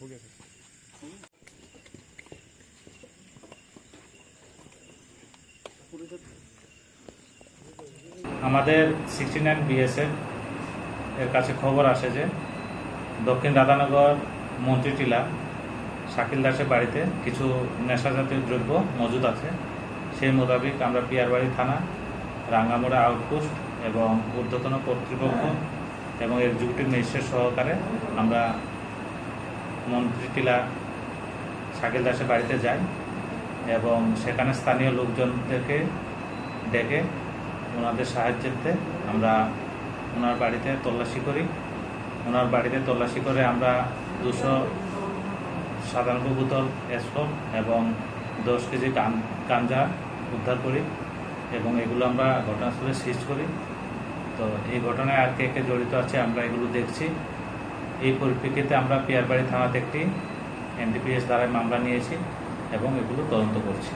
हो गया আমাদের সিক্সটি নাইন বিএসএফ এর কাছে খবর আসে যে দক্ষিণ দাদানগর মন্ত্রীটিলা শাকিল দাসের বাড়িতে কিছু নেশাজাতীয় দ্রব্য মজুদ আছে। সেই মোতাবেক আমরা পিয়ারবাড়ি থানা, রাঙ্গামোড়া আউটপোস্ট এবং ঊর্ধ্বতন কর্তৃপক্ষ এবং এক্সিকিউটিভ ম্যাজিস্ট্রেট সহকারে আমরা মন্ত্রী টিলা শাকিল দাসের বাড়িতে যাই এবং সেখানে স্থানীয় লোকজনদেরকে ডেকে ওনাদের সাহায্যেতে আমরা ওনার বাড়িতে তল্লাশি করি। ওনার বাড়িতে তল্লাশি করে আমরা দুশো সাতানব্বই বোতল এসফল এবং দশ কেজি গাঞ্জা উদ্ধার করি এবং এগুলো আমরা ঘটনাস্থলে সিজ করি। তো এই ঘটনায় আর কে কে জড়িত আছে আমরা এগুলো দেখছি। এই পরিপ্রেক্ষিতে আমরা পিয়ারবাড়ি থানাতে একটি এনডিপিএস দ্বারায় মামলা নিয়েছি এবং এগুলো তদন্ত করছি।